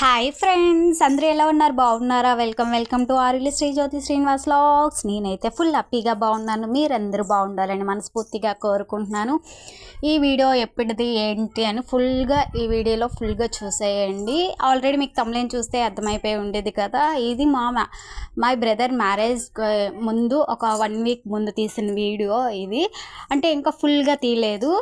Hi friends అందరూ ఎలా ఉన్నారు? బాగున్నారా? వెల్కమ్ వెల్కమ్ టు ఆరులి శ్రీ జ్యోతి శ్రీనివాస్ లాగ్స్ నేనైతే ఫుల్ హ్యాపీగా బాగున్నాను. మీరందరూ బాగుండాలని మనస్ఫూర్తిగా కోరుకుంటున్నాను. ఈ వీడియో ఎప్పటిది ఏంటి అని ఫుల్గా ఈ వీడియోలో ఫుల్గా చూసేయండి. ఆల్రెడీ మీకు తమిళం చూస్తే అర్థమైపోయి ఉండేది కదా. ఇది మా మై బ్రదర్ మ్యారేజ్ ముందు ఒక వన్ వీక్ ముందు తీసిన వీడియో ఇది. అంటే ఇంకా ఫుల్గా తీయలేదు.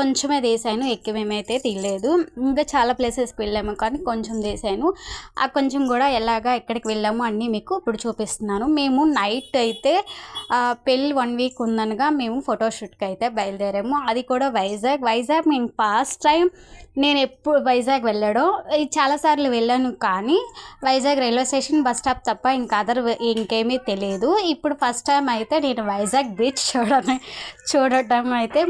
కొంచెమే తీసాను ఎక్కువేమైతే తీయలేదు. ఇంకా చాలా ప్లేసెస్కి వెళ్ళాము కానీ కొంచెం తీసాను ఆ కొంచెం కూడా ఎలాగా ఎక్కడికి వెళ్ళాము అన్నీ మీకు ఇప్పుడు చూపిస్తున్నాను. మేము నైట్ అయితే పెళ్ళి వన్ వీక్ ఉందనగా మేము ఫోటోషూట్కి అయితే బయలుదేరాము. అది కూడా వైజాగ్. వైజాగ్ మేము ఫస్ట్ టైం నేను ఎప్పుడు వైజాగ్ వెళ్ళడం చాలాసార్లు వెళ్ళాను కానీ Vizag railway station bus stop తప్ప ఇంకా అదర్ ఇంకేమీ తెలియదు. ఇప్పుడు ఫస్ట్ టైం అయితే నేను వైజాగ్ బీచ్ చూడడం చూడటం అయితే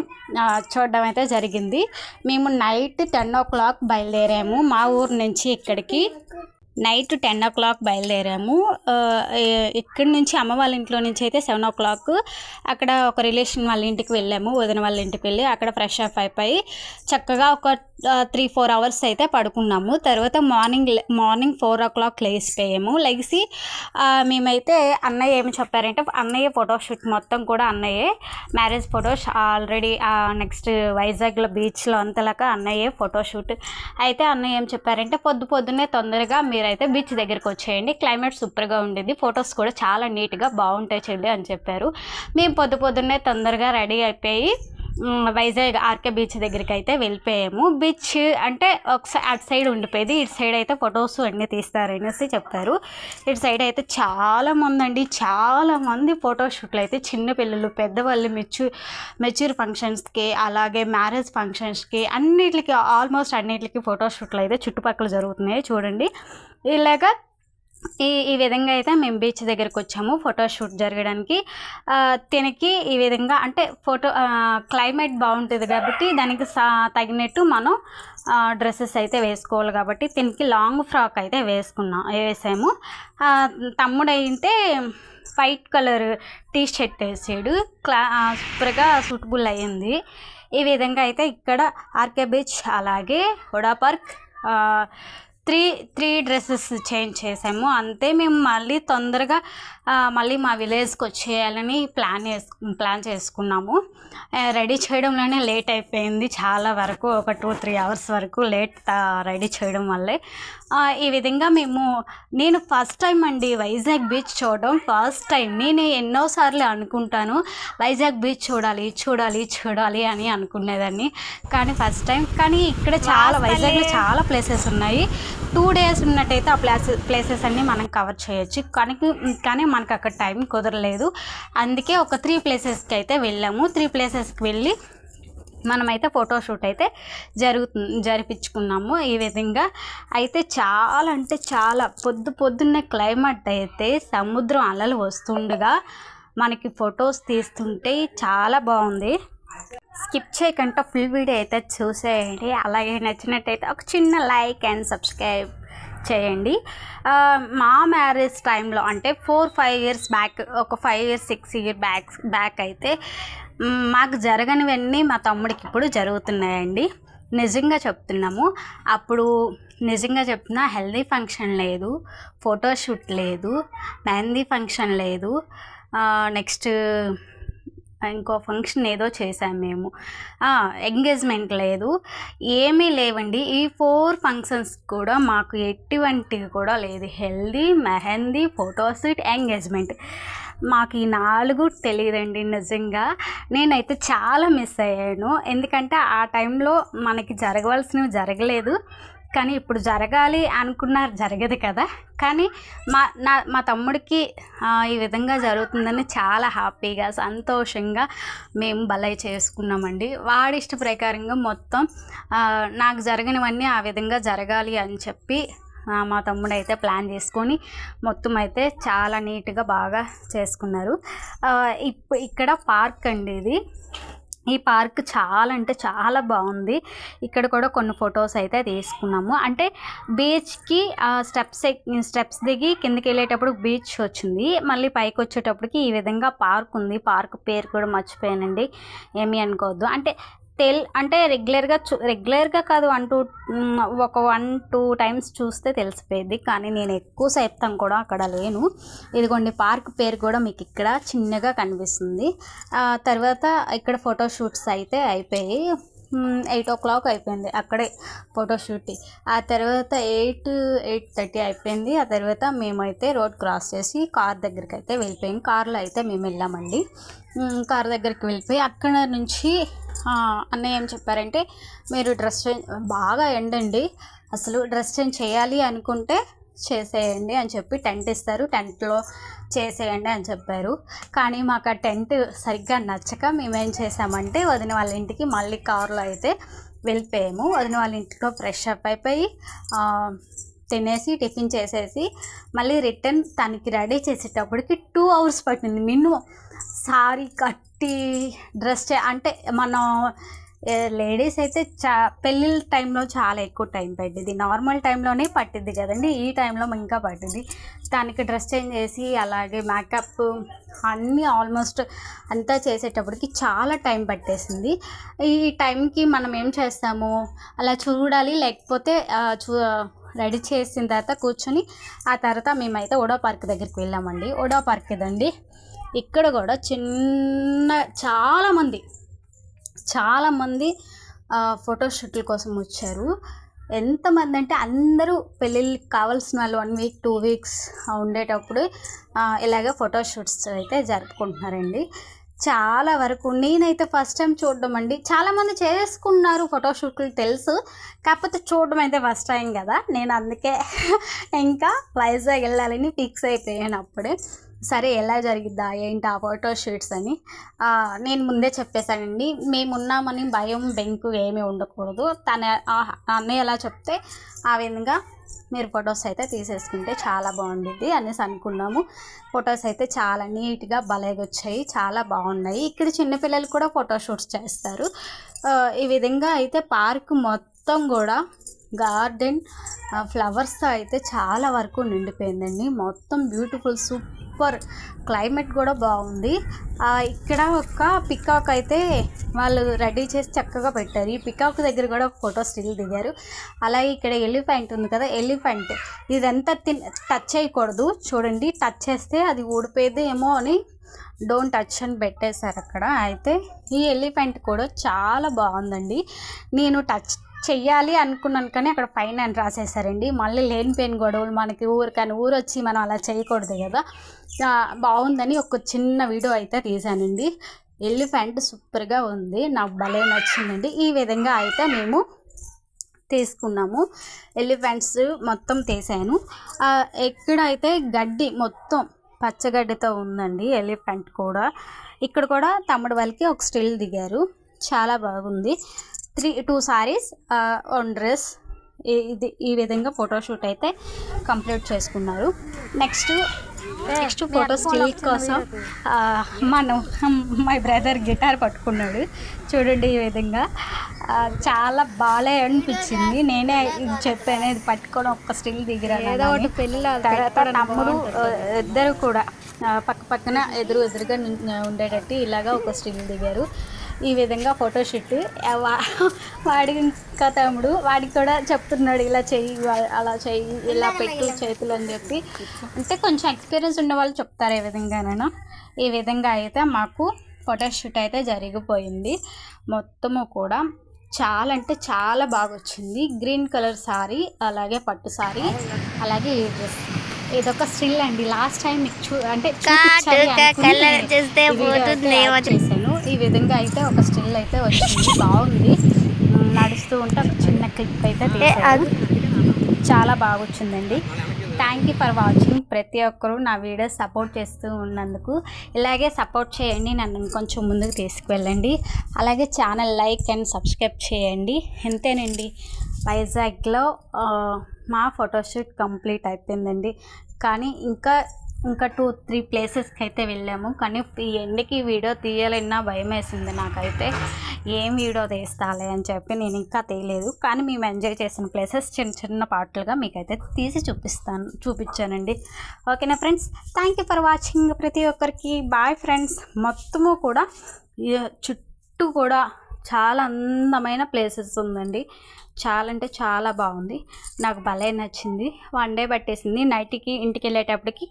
చూడడం అయితే జరిగింది. మేము నైట్ టెన్ ఓ క్లాక్ బయలుదేరాము. మా ఊరు నుంచి ఇక్కడికి నైట్ టెన్ ఓ క్లాక్ బయలుదేరాము. ఇక్కడి నుంచి అమ్మ వాళ్ళ ఇంట్లో నుంచి అయితే సెవెన్ ఓ క్లాక్ అక్కడ ఒక రిలేషన్ వాళ్ళ ఇంటికి వెళ్ళాము వదిన వాళ్ళ ఇంటికి వెళ్ళి అక్కడ ఫ్రెష్ అప్ అయిపోయి చక్కగా ఒక త్రీ ఫోర్ అవర్స్ అయితే పడుకున్నాము. తర్వాత morning morning four o'clock లేచిపోయాము. లేచి మేమైతే అన్నయ్య ఏమి చెప్పారంటే అన్నయ్య ఫోటోషూట్ మొత్తం కూడా అన్నయ్యే. మ్యారేజ్ ఫొటోస్ ఆల్రెడీ నెక్స్ట్ వైజాగ్లో బీచ్లో అంతలాగా అన్నయ్యే ఫోటోషూట్ అయితే అన్నయ్య ఏం చెప్పారంటే పొద్దు పొద్దున్నే తొందరగా మీరైతే బీచ్ దగ్గరికి వచ్చేయండి. క్లైమేట్ సూపర్గా ఉండేది. ఫొటోస్ కూడా చాలా నీట్గా బాగుంటాయి చెల్లి అని చెప్పారు. మేము పొద్దు పొద్దున్నే తొందరగా రెడీ అయిపోయి వైజాగ్ ఆర్కే బీచ్ దగ్గరికి అయితే వెళ్ళిపోయాము. బీచ్ అంటే ఒకసారి అటు సైడ్ ఉండిపోయేది ఇటు సైడ్ అయితే ఫొటోస్ అన్నీ తీస్తారనేసి చెప్పారు. ఇటు సైడ్ అయితే చాలా మంది అండి చాలా మంది ఫోటోషూట్లు అయితే చిన్న పిల్లలు పెద్దవాళ్ళు మెచ్యూర్ మెచ్యూర్ ఫంక్షన్స్కి అలాగే మ్యారేజ్ ఫంక్షన్స్కి అన్నిటికి ఆల్మోస్ట్ అన్నిటికి ఫోటోషూట్లు అయితే చుట్టుపక్కల జరుగుతున్నాయి చూడండి. ఇలాగా ఈ ఈ విధంగా అయితే మేము బీచ్ దగ్గరికి వచ్చాము ఫోటోషూట్ జరగడానికి. తినకి దీనికి ఈ విధంగా అంటే ఫోటో క్లైమేట్ బాగుంటుంది కాబట్టి దానికి సా తగినట్టు మనం డ్రెస్సెస్ అయితే వేసుకోవాలి కాబట్టి దీనికి లాంగ్ ఫ్రాక్ అయితే వేసుకున్నాం వేసాము. తమ్ముడు అయితే వైట్ కలర్ టీ షర్ట్ వేసాడు. క్లా సూపర్గా సూటబుల్ అయ్యింది. ఈ విధంగా అయితే ఇక్కడ ఆర్కే బీచ్ అలాగే HUDA park three three dresses change చేసాము. అంతే మేము మళ్ళీ తొందరగా మళ్ళీ మా విలేజ్కి వచ్చేయాలని ప్లాన్ చేసు ప్లాన్ చేసుకున్నాము. రెడీ చేయడంలోనే లేట్ అయిపోయింది. చాలా వరకు ఒక టూ త్రీ అవర్స్ వరకు లేట్ రెడీ చేయడం వల్లే. ఈ విధంగా మేము నేను ఫస్ట్ టైం అండి వైజాగ్ బీచ్ చూడడం. ఫస్ట్ టైం నేను ఎన్నోసార్లు అనుకుంటాను వైజాగ్ బీచ్ చూడాలి చూడాలి చూడాలి అని అనుకునేదాన్ని. కానీ ఫస్ట్ టైం కానీ ఇక్కడ చాలా వైజాగ్లో చాలా ప్లేసెస్ ఉన్నాయి. టూ డేస్ ఉన్నట్టయితే ఆ ప్లేసెస్ ప్లేసెస్ అన్నీ మనం కవర్ చేయొచ్చు. కానీ కానీ మనకు అక్కడ టైం కుదరలేదు. అందుకే ఒక త్రీ ప్లేసెస్కి అయితే వెళ్ళాము. త్రీ ప్లేసెస్కి వెళ్ళి మనమైతే ఫోటోషూట్ అయితే జరుగు జరిపించుకున్నాము ఈ విధంగా. అయితే చాలా అంటే చాలా పొద్దు పొద్దున్నే క్లైమేట్ అయితే సముద్రం అలలు వస్తుండగా మనకి ఫొటోస్ తీస్తుంటే చాలా బాగుంది. స్కిప్ చేయకుండా ఫుల్ వీడియో అయితే చూసేయండి. అలాగే నచ్చినట్టయితే ఒక చిన్న లైక్ అండ్ సబ్స్క్రైబ్ చేయండి. మా మ్యారేజ్ టైంలో అంటే ఫోర్ ఫైవ్ ఇయర్స్ బ్యాక్ ఒక five years six year back back అయితే మాకు జరగనివన్నీ మా తమ్ముడికి ఇప్పుడు జరుగుతున్నాయండి. నిజంగా చెప్తున్నాము. అప్పుడు నిజంగా చెప్తున్నా హెల్దీ ఫంక్షన్ లేదు ఫోటోషూట్ లేదు మెహందీ ఫంక్షన్ లేదు. నెక్స్ట్ ఇంకో ఫంక్షన్ ఏదో చేసాం మేము. ఎంగేజ్మెంట్ లేదు. ఏమీ లేవండి. ఈ ఫోర్ ఫంక్షన్స్ కూడా మాకు ఎటువంటివి కూడా లేదు. హెల్దీ మెహందీ ఫోటోషూట్ ఎంగేజ్మెంట్ మాకు ఈ నాలుగు తెలియదండి నిజంగా. నేనైతే చాలా మిస్ అయ్యాను. ఎందుకంటే ఆ టైంలో మనకి జరగవలసినవి జరగలేదు. కానీ ఇప్పుడు జరగాలి అనుకున్నారు జరగదు కదా. కానీ మా నా మా తమ్ముడికి ఈ విధంగా జరుగుతుందని చాలా హ్యాపీగా సంతోషంగా మేము బలై చేసుకున్నామండి. వాడి ఇష్ట ప్రకారంగా మొత్తం నాకు జరగనివన్నీ ఆ విధంగా జరగాలి అని చెప్పి మా తమ్ముడు అయితే ప్లాన్ చేసుకొని మొత్తం అయితే చాలా నీట్గా బాగా చేసుకున్నారు. ఇప్పు ఇక్కడ పార్క్ అండి ఇది. ఈ పార్క్ చాలా అంటే చాలా బాగుంది. ఇక్కడ కూడా కొన్ని ఫొటోస్ అయితే తీసుకున్నాము. అంటే బీచ్కి స్టెప్స్ స్టెప్స్ దిగి కిందకి వెళ్ళేటప్పుడు బీచ్ వచ్చింది. మళ్ళీ పైకి వచ్చేటప్పటికి ఈ విధంగా పార్క్ ఉంది. పార్క్ పేరు కూడా మర్చిపోయానండి. ఏమీ అనుకోవద్దు. అంటే తెల్ అంటే రెగ్యులర్గా చూ రెగ్యులర్గా కాదు వన్ టూ ఒక వన్ టూ టైమ్స్ చూస్తే తెలిసిపోయింది. కానీ నేను ఎక్కువ సేపుతాం కూడా అక్కడ లేను. ఇదిగోండి పార్క్ పేరు కూడా మీకు ఇక్కడ చిన్నగా కనిపిస్తుంది. తర్వాత ఇక్కడ ఫోటోషూట్స్ అయితే అయిపోయాయి. ఎయిట్ ఓ క్లాక్ అయిపోయింది అక్కడే ఫోటోషూట్ ఆ తర్వాత ఎయిట్ ఎయిట్ థర్టీ అయిపోయింది. ఆ తర్వాత మేమైతే రోడ్ క్రాస్ చేసి కార్ దగ్గరికి అయితే వెళ్ళిపోయాం. కార్లో అయితే మేము వెళ్ళామండి. కార్ దగ్గరికి వెళ్ళిపోయి అక్కడ నుంచి అన్నయ్య ఏం చెప్పారంటే మీరు డ్రెస్ చేంజ్ బాగా ఎండండి. అసలు డ్రెస్ చేంజ్ చేయాలి అనుకుంటే చేసేయండి అని చెప్పి టెంట్ ఇస్తారు. టెంట్లో చేసేయండి అని చెప్పారు. కానీ మాకు ఆ టెంట్ సరిగ్గా నచ్చక మేమేం చేసామంటే వదిన వాళ్ళ ఇంటికి మళ్ళీ కారులో అయితే వెళ్ళిపోయాము. వదిన వాళ్ళ ఇంట్లో ఫ్రెష్ అప్ అయిపోయి తినేసి టిఫిన్ చేసేసి మళ్ళీ రిటర్న్ తనకి రెడీ చేసేటప్పటికి టూ అవర్స్ పట్టింది. మినిమం సారీ కట్ కట్టి డ్రెస్ చే అంటే మనం లేడీస్ అయితే చా పెళ్ళిళ్ళ టైంలో చాలా ఎక్కువ టైం పట్టింది నార్మల్ టైంలోనే పట్టింది కదండి. ఈ టైంలో ఇంకా పట్టింది దానికి డ్రెస్ చేంజ్ చేసి అలాగే మేకప్ అన్నీ ఆల్మోస్ట్ అంతా చేసేటప్పటికి చాలా టైం పట్టేసింది. ఈ టైంకి మనం ఏం చేస్తాము? అలా చూడాలి లేకపోతే చూ రెడీ చేసిన తర్వాత కూర్చొని ఆ తర్వాత మేమైతే ఓడో పార్క్ దగ్గరికి వెళ్ళామండి. ఓడో పార్క్ కదండి ఇక్కడ కూడా చిన్న చాలామంది చాలామంది ఫోటోషూట్ల కోసం వచ్చారు. ఎంతమంది అంటే అందరూ పెళ్ళిళ్ళకి కావాల్సిన వాళ్ళు వన్ వీక్ టూ వీక్స్ ఉండేటప్పుడు ఇలాగ ఫోటోషూట్స్ అయితే జరుపుకుంటున్నారండి. చాలా వరకు నేనైతే ఫస్ట్ టైం చూడడం అండి చాలామంది చేసుకున్నారు ఫోటోషూట్లు తెలుసు కాకపోతే చూడడం అయితే ఫస్ట్ టైం కదా. నేను అందుకే ఇంకా వైజాగ్ వెళ్ళాలని ఫిక్స్ అయిపోయాను అప్పుడే. సరే ఎలా జరిగిద్దా? ఏంటి ఆ ఫోటో షూట్స్ అని? నేను ముందే చెప్పేశానండి. మేము ఉన్నామని భయం బెంకు ఏమీ ఉండకూడదు. తన ఆ అన్నయ్య ఎలా చెప్తే ఆ విధంగా మీరు ఫొటోస్ అయితే తీసేసుకుంటే చాలా బాగుండిద్ది అనేసి అనుకున్నాము. ఫొటోస్ అయితే చాలా నీట్గా భలేగా వచ్చాయి చాలా బాగున్నాయి. ఇక్కడ చిన్నపిల్లలు కూడా ఫోటో షూట్స్ చేస్తారు. ఈ విధంగా అయితే పార్క్ మొత్తం కూడా గార్డెన్ ఫ్లవర్స్తో అయితే చాలా వరకు నిండిపోయిందండి. మొత్తం బ్యూటిఫుల్ సూప్ సూపర్ క్లైమేట్ కూడా బాగుంది. ఇక్కడ ఒక పికాక్ అయితే వాళ్ళు రెడీ చేసి చక్కగా పెట్టారు. ఈ పికాక్ దగ్గర కూడా ఒక ఫోటో స్టిల్ దిగారు. అలాగే ఇక్కడ ఎలిఫెంట్ ఉంది కదా ఎలిఫెంట్. ఇదంతా తిన్ టచ్ చేయకూడదు. చూడండి టచ్ చేస్తే అది ఊడిపోయేది ఏమో అని డోంట్ టచ్ అని పెట్టేశారు అక్కడ. అయితే ఈ ఎలిఫెంట్ కూడా చాలా బాగుందండి. నేను టచ్ చెయ్యాలి అనుకున్నాను కానీ అక్కడ పైన అని రాసేసారండి మళ్ళీ లేనిపోయిన గొడవలు మనకి ఊరు కానీ ఊరు వచ్చి మనం అలా చేయకూడదు కదా. బాగుందని ఒక చిన్న వీడియో అయితే తీసానండి ఎలిఫెంట్ సూపర్గా ఉంది. నాకు భలే నచ్చిందండి. ఈ విధంగా అయితే మేము తీసుకున్నాము. ఎలిఫెంట్స్ మొత్తం తీసాను ఎక్కడైతే గడ్డి మొత్తం పచ్చగడ్డితో ఉందండి ఎలిఫెంట్ కూడా ఇక్కడ కూడా తమ్ముడు వాళ్ళకి ఒక స్టిల్ దిగారు. చాలా బాగుంది. Three two saris one dress ఇది ఈ విధంగా ఫోటోషూట్ అయితే కంప్లీట్ చేసుకున్నారు. నెక్స్ట్ నెక్స్ట్ ఫోటో స్టిల్ కోసం మనం మై బ్రదర్ గిటార్ పట్టుకున్నాడు. చూడండి ఈ విధంగా. చాలా బాలే అనిపించింది. నేనే ఇది చెప్పాను ఇది పట్టుకొని ఒక్క స్టిల్ దిగిరా తర్వాత తమ్ముడు ఇద్దరు కూడా పక్క పక్కన ఎదురు ఎదురుగా ఉండేటట్టు ఇలాగా ఒక స్టిల్ దిగారు. ఈ విధంగా ఫోటోషూట్ వాడి ఇంకా తమ్ముడు వాడికి కూడా చెప్తున్నాడు ఇలా చెయ్యి అలా చెయ్యి ఇలా పెట్టు చేతులు అని చెప్పి. అంటే కొంచెం ఎక్స్పీరియన్స్ ఉన్న వాళ్ళు చెప్తారు ఏ విధంగానైనా. ఈ విధంగా అయితే మాకు ఫోటోషూట్ అయితే జరిగిపోయింది. మొత్తము కూడా చాలా అంటే చాలా బాగా వచ్చింది గ్రీన్ కలర్ సారీ అలాగే పట్టు సారీ అలాగే ఈ డ్రెస్ ఇదొక స్టిల్ అండి. లాస్ట్ టైం మీకు చూ అంటే. చేశాను. ఈ విధంగా అయితే ఒక స్టిల్ అయితే వచ్చింది. బాగుంది. నడుస్తూ ఉంటే ఒక చిన్న క్లిప్ అయితే చాలా బాగా వచ్చిందండి థ్యాంక్ యూ ఫర్ వాచింగ్ ప్రతి ఒక్కరూ నా వీడియో సపోర్ట్ చేస్తూ ఉన్నందుకు ఇలాగే సపోర్ట్ చేయండి. నన్ను కొంచెం ముందుకు తీసుకువెళ్ళండి. అలాగే ఛానల్ లైక్ అండ్ సబ్స్క్రైబ్ చేయండి. అంతేనండి వైజాగ్లో మా ఫోటోషూట్ కంప్లీట్ అయిపోయిందండి. కానీ ఇంకా ఇంకా టూ త్రీ ప్లేసెస్కి అయితే వెళ్ళాము. కానీ ఈ ఎండకి వీడియో తీయాలన్నా భయం వేసింది నాకైతే. ఏం వీడియో తీస్తాలే అని చెప్పి నేను ఇంకా తీయలేదు. కానీ మేము ఎంజాయ్ చేసిన ప్లేసెస్ చిన్న చిన్న పాటలుగా మీకైతే తీసి చూపిస్తాను చూపించానండి. ఓకేనా friends thank you for watching ప్రతి ఒక్కరికి. బాయ్ ఫ్రెండ్స్ మొత్తము కూడా చుట్టూ కూడా చాలా అందమైన ప్లేసెస్ ఉందండి. చాలా అంటే చాలా బాగుంది. నాకు భలే నచ్చింది. వన్ డే పట్టేసింది. నైట్కి ఇంటికి వెళ్ళేటప్పటికి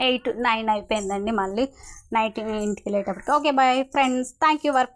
ఎయిట్ నైన్ అయిపోయిందండి మళ్ళీ. నైట్ ఇంటికి వెళ్ళేటప్పటికి okay bye friends. Thank you work.